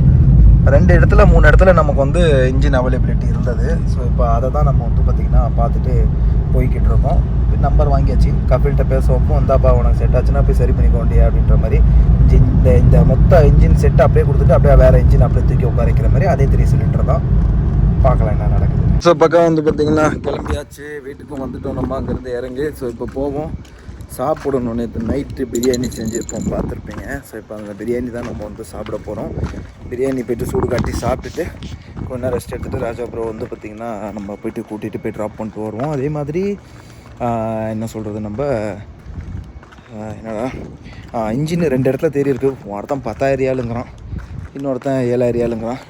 ரெண்டு இடத்துல மூணு இடத்துல நமக்கு வந்து இன்ஜின் அவைலபிலிட்டி இருந்தது. ஸோ இப்போ அதை தான் நம்ம வந்து பார்த்திங்கன்னா பார்த்துட்டு போய்கிட்டு இருக்கோம். நம்பர் வாங்கியாச்சு. கபில்கிட்ட பேசுவோம். வந்தாப்பா உனக்கு செட் ஆச்சுன்னா போய் சரி பண்ணிக்க வேண்டிய அப்படின்ற மாதிரி. இன்ஜின் இந்த இந்த மொத்த இன்ஜின் செட் அப்படியே கொடுத்துட்டு அப்படியே வேறு இன்ஜின் அப்படியே தூக்கி உட்காரிக்கிற மாதிரி அதே த்ரீ சிலிண்டர் தான். பார்க்கலாம் என்ன நடக்குது ஸோ பக்கம் வந்து பார்த்திங்கன்னா கிளம்பியாச்சு. வீட்டுக்கும் வந்துட்டோம். நம்ம அங்கேருந்து இறங்கி. ஸோ இப்போ போவோம். சாப்பிடணும் நேற்று நைட்டு பிரியாணி செஞ்சுருப்போம் பார்த்துருப்பீங்க. ஸோ இப்போ அந்த பிரியாணி தான் நம்ம வந்து சாப்பிட போகிறோம் பிரியாணி போயிட்டு சூடு காட்டி சாப்பிட்டுட்டு கொஞ்ச நேரம் ரெஸ்ட் எடுத்துகிட்டு ராஜா ப்ரோ வந்து பார்த்திங்கன்னா நம்ம போயிட்டு கூட்டிகிட்டு போய் ட்ராப் பண்ணிட்டு வருவோம். அதே மாதிரி என்ன சொல்கிறது நம்ம என்னடா இன்ஜின் ரெண்டு இடத்துல தேறி ஒருத்தன் பத்தாயிரம் ரியாலுங்கிறான் இன்னொருத்தன் ஏழாயிரம் ரியாலுங்கிறான்.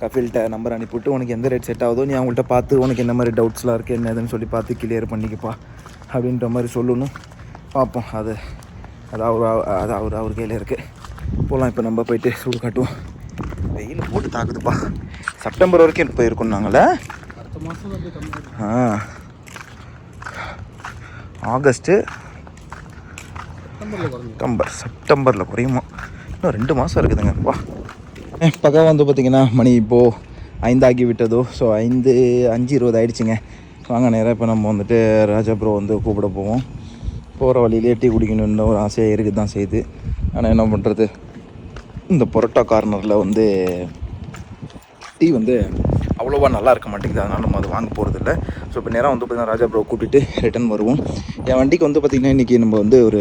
கபில்கிட்ட நம்பர் அனுப்பிவிட்டு உனக்கு எந்த ரேட் செட் ஆகுதோ நீ அவங்கள்ட்ட பார்த்து உனக்கு என்ன மாதிரி டவுட்ஸ்லாம் இருக்குது என்ன ஏதுன்னு சொல்லி பார்த்து கிளியர் பண்ணிக்கப்பா. அப்படின்ற மாதிரி சொல்லணும். பார்ப்போம் அது அது அவர் அது அவர் அவர் கையில் இருக்குது போகலாம் இப்போ நம்ம போயிட்டு சூடு காட்டுவோம். வெயில் போட்டு தாக்குதுப்பா. செப்டம்பர் வரைக்கும் போயிருக்கோம் நாங்களே ஆ. ஆகஸ்ட்டு செப்டம்பர் செப்டம்பரில் குறையுமா? இன்னும் ரெண்டு மாதம் இருக்குதுங்க வா பக்கம் வந்து பார்த்திங்கன்னா மணி இப்போது ஐந்தாகி விட்டதோ ஸோ ஐந்து அஞ்சு இருபது ஆயிடுச்சுங்க. வாங்க நேராக இப்போ நம்ம வந்துட்டு ராஜா ப்ரோ வந்து கூப்பிட போவோம். போகிற வழியிலே டீ குடிக்கணும்னு ஒரு ஆசையாக இருக்குது தான் செய்யுது. ஆனால் என்ன பண்ணுறது இந்த பொரோட்டா கார்னரில் வந்து டீ வந்து அவ்வளோவா நல்லா இருக்க மாட்டேங்குது. அதனால் நம்ம அது வாங்க போகிறது இல்லை ஸோ இப்போ நேராக வந்து பார்த்தீங்கன்னா ராஜா ப்ரோ கூட்டிகிட்டு ரிட்டர்ன் வருவோம். என் வண்டிக்கு வந்து பார்த்திங்கன்னா இன்றைக்கி நம்ம வந்து ஒரு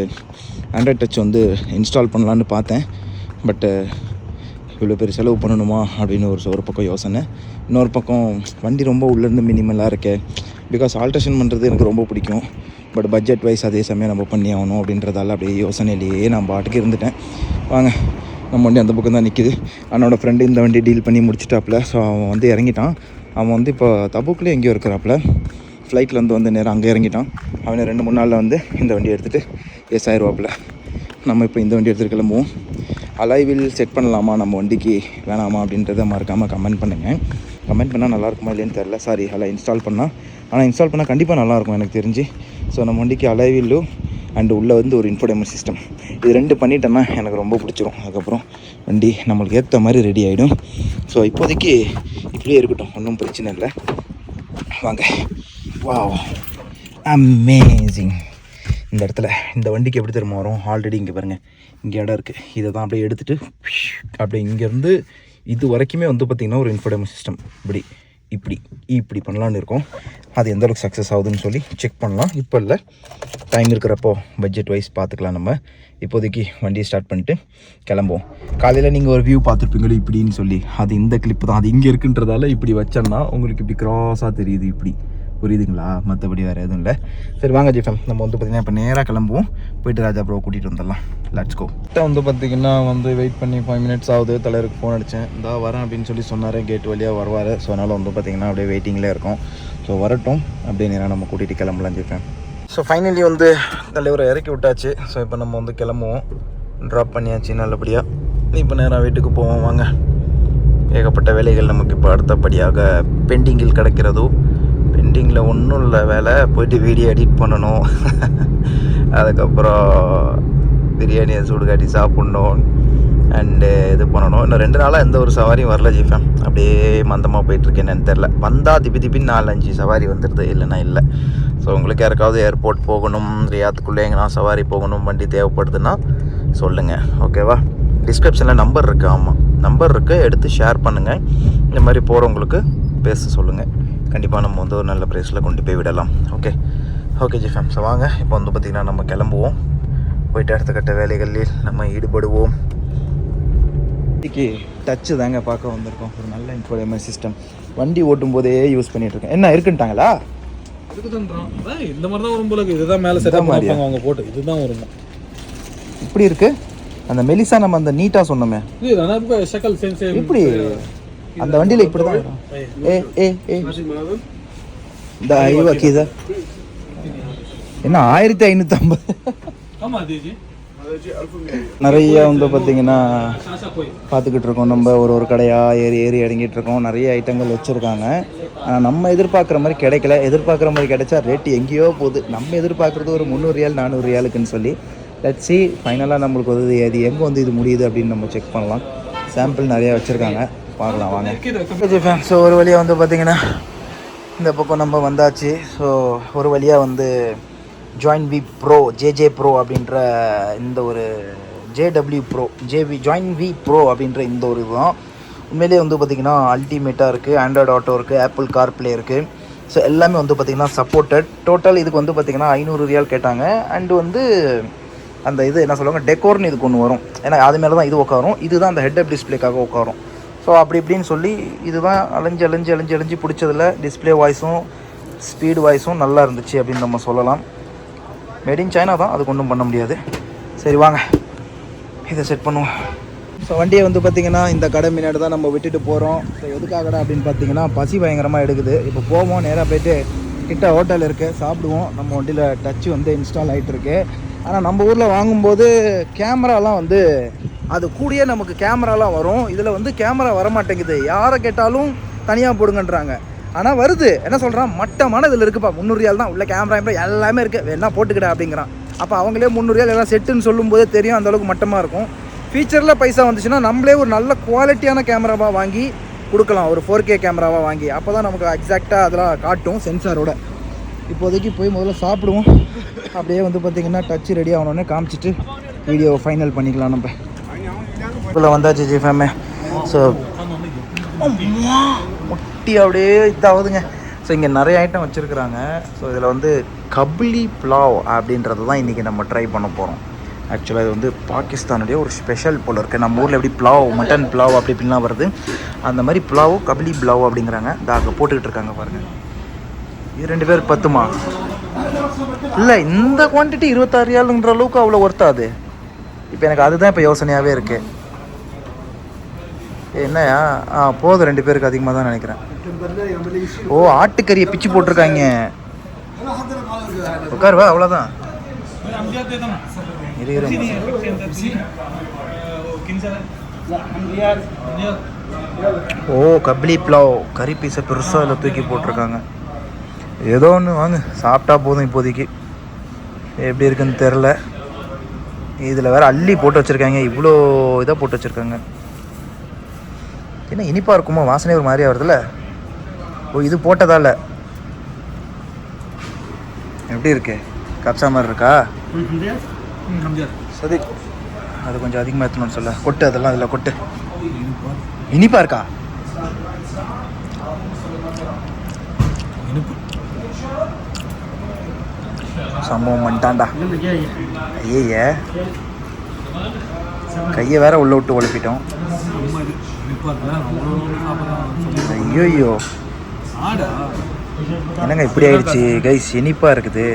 ஆண்ட்ராய்ட் டச் வந்து இன்ஸ்டால் பண்ணலான்னு பார்த்தேன். பட்டு இவ்வளோ பெரிய செலவு பண்ணணுமா? அப்படின்னு ஒரு ஒரு பக்கம் யோசனை. இன்னொரு பக்கம் வண்டி ரொம்ப உள்ளேருந்து மினிமலாக இருக்கே. பிகாஸ் ஆல்ட்ரேஷன் பண்ணுறது எனக்கு ரொம்ப பிடிக்கும். பட் பட்ஜெட் வைஸ் அதே சமயம் நம்ம பண்ணி ஆகணும் அப்படின்றதால அப்படியே யோசனையிலேயே நான் பாட்டுக்கு இருந்துட்டேன். வாங்க நம்ம வண்டி அந்த பக்கம் தான் நிற்கிது அண்ணோட ஃப்ரெண்டு இந்த வண்டி டீல் பண்ணி முடிச்சிட்டாப்புல. ஸோ அவன் வந்து இறங்கிட்டான். அவன் வந்து இப்போ தபுக்குள்ளே எங்கேயோ இருக்கிறாப்புல. ஃப்ளைட்டில் வந்து வந்து நேரம் அங்கே இறங்கிட்டான். அவனை ரெண்டு மூணு நாளில் வந்து இந்த வண்டி எடுத்துகிட்டு எஸ் ஆயிடுவாப்புல நம்ம இப்போ இந்த வண்டி எடுத்துகிட்டு கிளம்புவோம். அலைவில் செட் பண்ணலாமா? நம்ம வண்டிக்கு வேணாமா அப்படின்றத மறக்காமல் கமெண்ட் பண்ணுங்கள் கமெண்ட் பண்ணால் நல்லாயிருக்குமா இல்லைன்னு தெரில சாரி அலை இன்ஸ்டால் பண்ணால் ஆனால் இன்ஸ்டால் பண்ணால் கண்டிப்பாக நல்லாயிருக்கும் எனக்கு தெரிஞ்சு. ஸோ நம்ம வண்டிக்கு அலைவில்லு அண்டு உள்ளே வந்து ஒரு இன்ஃபோடைமெண்ட் சிஸ்டம் இது ரெண்டு பண்ணிட்டோம்னா எனக்கு ரொம்ப பிடிச்சிரும். அதுக்கப்புறம் வண்டி நம்மளுக்கு ஏற்ற மாதிரி ரெடி ஆகிடும் ஸோ இப்போதைக்கு இப்படியே இருக்கட்டும். ஒன்றும் பிரச்சனை இல்லை. வாங்க. வா அமேசிங் இந்த இடத்துல இந்த வண்டிக்கு எப்படி தெரியுமா வரும்? ஆல்ரெடி இங்கே பாருங்கள் இங்கே இடம் இருக்குது இதை தான் அப்படியே எடுத்துகிட்டு அப்படியே இங்கேருந்து இது வரைக்குமே வந்து பார்த்திங்கன்னா ஒரு இன்ஃபோடைமெண்ட் சிஸ்டம் இப்படி. இப்படி இப்படி பண்ணலான்னு இருக்கோம். அது எந்த அளவுக்கு சக்ஸஸ் ஆகுதுன்னு சொல்லி செக் பண்ணலாம். இப்போ இல்லை. டைம் இருக்கிறப்போ பட்ஜெட் வைஸ் பார்த்துக்கலாம் நம்ம. இப்போதைக்கு வண்டியை ஸ்டார்ட் பண்ணிட்டு கிளம்புவோம். காலையில் நீங்கள் ஒரு வியூ பார்த்துருப்பீங்களோ இப்படின்னு சொல்லி. அது இந்த கிளிப்பு தான். அது இங்கே இருக்குன்றதால இப்படி வச்சோன்னா உங்களுக்கு இப்படி க்ராஸாக தெரியுது இப்படி. புரியுதுங்களா? மற்றபடி வேறு எதுவும் இல்லை. சரி வாங்க ஜிஃபம் நம்ம வந்து பார்த்திங்கன்னா இப்போ நேராக கிளம்புவோம். போயிட்டு ராஜா ப்ரோ கூட்டிகிட்டு வந்துடலாம். லட்ஸ் கோ வந்து பார்த்திங்கன்னா வந்து வெயிட் பண்ணி ஃபைவ் மினிட்ஸ் ஆகுது. தலைவருக்கு ஃபோன் அடித்தேன் இந்த வரேன் அப்படின்னு சொல்லி சொன்னார். கேட் வழியாக வருவார். ஸோ அதனால் வந்து பார்த்திங்கன்னா அப்படியே வெயிட்டிங்கில் இருக்கும். ஸோ வரட்டும். அப்படியே நேராக நம்ம கூட்டிகிட்டு கிளம்பலாம் ஜிஃபம் ஸோ ஃபைனலி வந்து தலைவரை இறக்கி விட்டாச்சு. ஸோ இப்போ நம்ம வந்து கிளம்புவோம். ட்ராப் பண்ணியாச்சு நல்லபடியாக இப்போ நேராக வீட்டுக்கு போவோம். வாங்க. ஏகப்பட்ட வேலைகள் நமக்கு இப்போ அடுத்தபடியாக பெண்டிங்கில் கிடக்கிறதோ எடிட்டிங்கில் ஒன்றும் இல்லை வேலை. போயிட்டு வீடியோ எடிட் பண்ணணும். அதுக்கப்புறம் பிரியாணியை சூடு காட்டி சாப்பிட்ணும். அண்டு இது பண்ணணும். இன்னும் ரெண்டு நாளாக எந்த ஒரு சவாரியும் வரல ஜீஃபேன் அப்படியே மந்தமாக போயிட்டுருக்கு தெரில வந்தால் திப்பி திப்பின்னு நாலு அஞ்சு சவாரி வந்துடுது இல்லைன்னா இல்லை. ஸோ உங்களுக்கு யாருக்காவது ஏர்போர்ட் போகணும் ரியாத்துக்குள்ளே எங்கன்னா சவாரி போகணும் வண்டி தேவைப்படுதுன்னா சொல்லுங்கள் ஓகேவா டிஸ்கிரிப்ஷனில் நம்பர் இருக்குது ஆமாம் நம்பர் இருக்குது எடுத்து ஷேர் பண்ணுங்கள் இந்த மாதிரி போகிறவங்களுக்கு பேச சொல்லுங்கள் கண்டிப்பாக நம்ம வந்து ஒரு நல்ல ப்ரைஸில் கொண்டு போய் விடலாம். Okay okay ji fam so வாங்க. இப்போ வந்து பார்த்திங்கன்னா நம்ம கிளம்புவோம். போயிட்டு அடுத்த கட்ட வேலைகளில் நம்ம ஈடுபடுவோம். வண்டிக்கு டச்சு தாங்க பார்க்க வந்திருக்கோம். ஒரு நல்ல இன்ஃபோர்டைமெண்ட் சிஸ்டம் வண்டி ஓட்டும் போதே யூஸ் பண்ணிட்டு இருக்கேன் என்ன இருக்குன்ட்டாங்களா இந்த மாதிரி தான் வரும் போல. இதுதான் மேலே மாதிரியா? பண்ணிருப்பாங்க அவங்க போட்டு. இதுதான் வரும். இப்படி இருக்கு? அந்த மெலிசா நம்ம அந்த நீட்டாக சொன்னோமே. இப்படி? அந்த வண்டியில் இப்படி தான் வரும். ஏ ஏ ஏ. இந்த ஐவா கீதா. என்ன ஆயிரத்தி ஐநூற்றம்பது ஆமா தேஜி. நிறைய வந்து பார்த்தீங்கன்னா பார்த்துக்கிட்டு இருக்கோம். நம்ம ஒரு ஒரு கடையாக ஏறி ஏறி இறங்கிட்டு இருக்கோம். நிறைய ஐட்டங்கள் வச்சுருக்காங்க. ஆனால் நம்ம எதிர்பார்க்குற மாதிரி கிடைக்கல. எதிர்பார்க்குற மாதிரி கிடைச்சா ரேட்டு எங்கேயோ போகுது. நம்ம எதிர்பார்க்குறது ஒரு முந்நூறு ரியால் நானூறு ரியாலுக்குன்னு சொல்லி. லட்சி ஃபைனலாக நம்மளுக்கு வந்து இது எங்கே வந்து இது முடியுது அப்படின்னு நம்ம செக் பண்ணலாம். சாம்பிள் நிறையா வச்சுருக்காங்க. பார்க்கலாம் வாங்க. ஸோ ஒரு வழியாக வந்து பார்த்தீங்கன்னா இந்த பக்கம் நம்ம வந்தாச்சு. ஸோ ஒரு வழியாக வந்து join we bro JJ bro அப்படின்ற இந்த ஒரு JW bro JV join we bro அப்படின்ற இந்த ஒரு இதுதான் உண்மையிலேயே வந்து பார்த்திங்கன்னா அல்டிமேட்டாக இருக்குது ஆண்ட்ராய்டு ஆட்டோ இருக்குது ஆப்பிள் கார்ப்ளே இருக்குது ஸோ எல்லாமே வந்து பார்த்திங்கன்னா சப்போர்ட்டட் டோட்டல் இதுக்கு வந்து பார்த்திங்கன்னா ஐநூறு ரியால் கேட்டாங்க. அண்டு வந்து அந்த இது என்ன சொல்லுவாங்க? டெக்கோர்னு இதுக்கு ஒன்று வரும். ஏன்னா அது மேலே தான் இது உட்காரும் இதுதான் அந்த ஹெட் அப் டிஸ்பிளேக்காக உட்காரும் ஸோ அப்படி இப்படின்னு சொல்லி இதுதான் அலைஞ்சு அலைஞ்சு அலைஞ்சு அலைஞ்சு பிடிச்சதில் டிஸ்பிளே வாய்ஸும் ஸ்பீடு வாய்ஸும் நல்லா இருந்துச்சு அப்படின்னு நம்ம சொல்லலாம். மேட் இன் சைனா தான் அதுக்கு ஒன்றும் பண்ண முடியாது. சரி வாங்க. இதை செட் பண்ணுவோம். ஸோ வண்டியை வந்து பார்த்திங்கன்னா இந்த கடை முன்னாடி தான் நம்ம விட்டுட்டு போகிறோம் ஸோ எதுக்காகடா அப்படின்னு பார்த்தீங்கன்னா பசி பயங்கரமாக எடுக்குது. இப்போ போவோம் நேராக போயிட்டு கிட்ட ஹோட்டல் இருக்குது சாப்பிடுவோம். நம்ம வண்டியில் டச் வந்து இன்ஸ்டால் ஆகிட்டு இருக்கு. ஆனால் நம்ம ஊரில் வாங்கும்போது கேமராலாம் வந்து அது கூடயே நமக்கு கேமராலாம் வரும். இதில் வந்து கேமரா வர மாட்டேங்குது யாரை கேட்டாலும் தனியாக போடுங்கன்றாங்க. ஆனால் வருது. என்ன சொல்கிறான் மட்டமான இதில் இருக்குப்பா. முந்நூறுரியால் தான் உள்ள கேமரா எல்லாமே இருக்குது வேணா போட்டுக்கிட அப்படிங்கிறான். அப்போ அவங்களே முந்நூறுரியால் எல்லாம் செட்டுன்னு சொல்லும்போதே தெரியும் அந்தளவுக்கு மட்டமாக இருக்கும். ஃபீச்சரில் பைசா வந்துச்சுன்னா நம்மளே ஒரு நல்ல குவாலிட்டியான கேமராவாக வாங்கி கொடுக்கலாம். ஒரு ஃபோர் கே கேமராவாக வாங்கி. அப்போ தான் நமக்கு எக்ஸாக்டாக அதெல்லாம் காட்டும் சென்சாரோட இப்போதைக்கு போய் முதல்ல சாப்பிடுவோம். அப்படியே வந்து பார்த்திங்கன்னா டச் ரெடி ஆகணுன்னே காமிச்சிட்டு வீடியோவை ஃபைனல் பண்ணிக்கலாம் நம்ம. இப்போ வந்தாச்சு ஜிஃபேமே ஸோ முட்டி அப்படியே இதாகுதுங்க. ஸோ இங்கே நிறைய ஐட்டம் வச்சுருக்குறாங்க. ஸோ இதில் வந்து கப்லி புலாவ் அப்படின்றது தான் இன்றைக்கி நம்ம ட்ரை பண்ண போகிறோம் ஆக்சுவலாக இது வந்து பாகிஸ்தானுடைய ஒரு ஸ்பெஷல் போல் இருக்குது நம்ம ஊரில் எப்படி புலாவ் மட்டன் புலாவ் அப்படி இப்படிலாம் வருது. அந்த மாதிரி புலாவ் கபிலி புலாவ் அப்படிங்கிறாங்க. இந்த அங்கே போட்டுக்கிட்டு இருக்காங்க பாருங்கள் இது ரெண்டு பேர் பத்துமா? இல்லை இந்த குவான்டிட்டி இருபத்தாறு ரியாலுன்ற அளவுக்கு அவ்வளோ ஒர்த்தாது இப்போ எனக்கு அதுதான் இப்போ யோசனையாகவே இருக்குது என்னையா ஆ போதும். ரெண்டு பேருக்கு அதிகமாக தான் நினைக்கிறேன். ஓ ஆட்டுக்கறியை பிச்சு போட்டிருக்காங்க. உட்காருவா அவ்வளோதான் இரு இரு. ஓ கப்லி புலாவ். கறி பீஸை பெருசாக அதில் தூக்கி போட்டிருக்காங்க. ஏதோ ஒன்று வாங்க. சாப்பிட்டா போதும் இப்போதைக்கு. எப்படி இருக்குன்னு தெரில இதில் வேறு அள்ளி போட்டு வச்சுருக்காங்க. இவ்வளோ இதாக போட்டு வச்சுருக்காங்க. என்ன இனிப்பாக இருக்குமோ? வாசனை ஒரு மாதிரியா வருதுல்ல? ஓ இது போட்டதால. எப்படி இருக்கு? கப்சா மாதிரி இருக்கா? சரி. அது கொஞ்சம் அதிகமாக எடுத்துணும்னு சொல்ல. கொட்டு அதெல்லாம் அதில் கொட்டு. இனிப்பா இருக்கா? சம்பவம் பண்ணிட்டான்டா. ஐயே கையை வேற உள்ள விட்டு உழப்பிட்டோம் ஐயோயோ. என்னங்க இப்படி ஆயிடுச்சு? கைஸ் இனிப்பாக இருக்குது.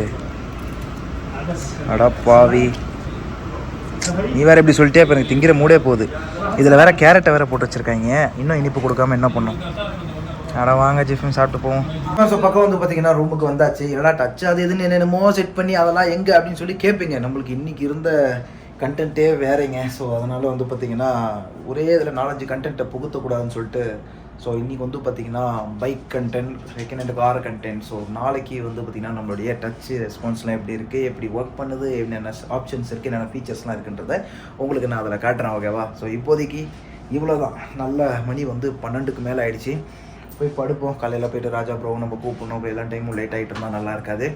அடா பாவி. நீ வேற இப்படி சொல்லிட்டே இப்போ எனக்கு திங்கிற மூடே போகுது. இதில் வேற கேரட்டை வேற போட்டு வச்சிருக்காங்க. இன்னும் இனிப்பு கொடுக்காம என்ன பண்ணும்? அட வாங்க ஜிஃபன் சாப்பிட்டு போவோம். ஸோ பக்கம் வந்து பார்த்தீங்கன்னா ரூமுக்கு வந்தாச்சு. இல்லைனா டச் அது இதுன்னு என்னென்னமோ செட் பண்ணி அதெல்லாம் எங்கே அப்படின்னு சொல்லி கேட்பீங்க நம்மளுக்கு இன்னைக்கு இருந்த கண்டென்ட்டே வேறேங்க. ஸோ அதனால் வந்து பார்த்தீங்கன்னா ஒரே இதில் நாலஞ்சு கண்டென்ட்டை புகுத்தக்கூடாதுன்னு சொல்லிட்டு ஸோ இன்றைக்கி வந்து பார்த்தீங்கன்னா bike content second hand car content so நாளைக்கு வந்து பார்த்திங்கன்னா நம்மளுடைய டச்சு ரெஸ்பான்ஸ்லாம் எப்படி இருக்குது எப்படி ஒர்க் பண்ணுது என்னென்ன ஆப்ஷன்ஸ் இருக்குது என்னென்ன ஃபீச்சர்ஸ்லாம் இருக்குன்றத உங்களுக்கு நான் அதில் காட்டுறேன் ஓகேவா ஸோ இப்போதைக்கு இவ்வளோ தான் நல்ல மணி வந்து பன்னெண்டுக்கு மேலே ஆயிடுச்சு. போய் படுப்போம். காலையில் போயிட்டு ராஜா ப்ரோ நம்ம கூப்பிடணும். அப்படி எல்லா டைமும் லேட் ஆகிட்டு இருந்தால் நல்லா இருக்காது.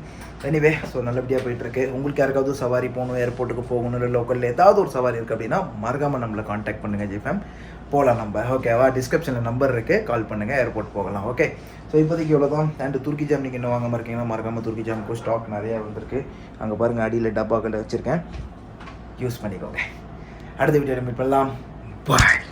எனிவே ஸோ நல்லபடியாக போயிட்டுருக்கு உங்களுக்கு யாருக்காவது சவாரி போகணும் ஏர்போர்ட்டுக்கு போகணும் இல்லை லோக்கலில் ஏதாவது ஒரு சவாரி இருக்குது அப்படின்னா மறக்காமல் நம்மளை காண்டாக்ட் பண்ணுங்கள் ஜிஃபேம் போகலாம் நம்ம. ஓகேவா டிஸ்கிரிப்ஷனில் நம்பர் இருக்குது கால் பண்ணுங்கள் ஏர்போர்ட் போகலாம். ஓகே ஸோ இப்போதைக்கு இவ்வளோ தான் அண்ட் துருக்கி ஜாம் நீங்கள் இன்னும் வாங்காமல் இருக்கீங்கன்னா மறக்காமல் துருக்கி ஜாமுக்கு ஸ்டாக் நிறையா வந்திருக்கு. அங்கே பாருங்கள் அடியில் டப்பாக்கள் வச்சுருக்கேன். யூஸ் பண்ணிக்கோங்க. அடுத்த வீடியோ மீட் பண்ணலாம். பாய்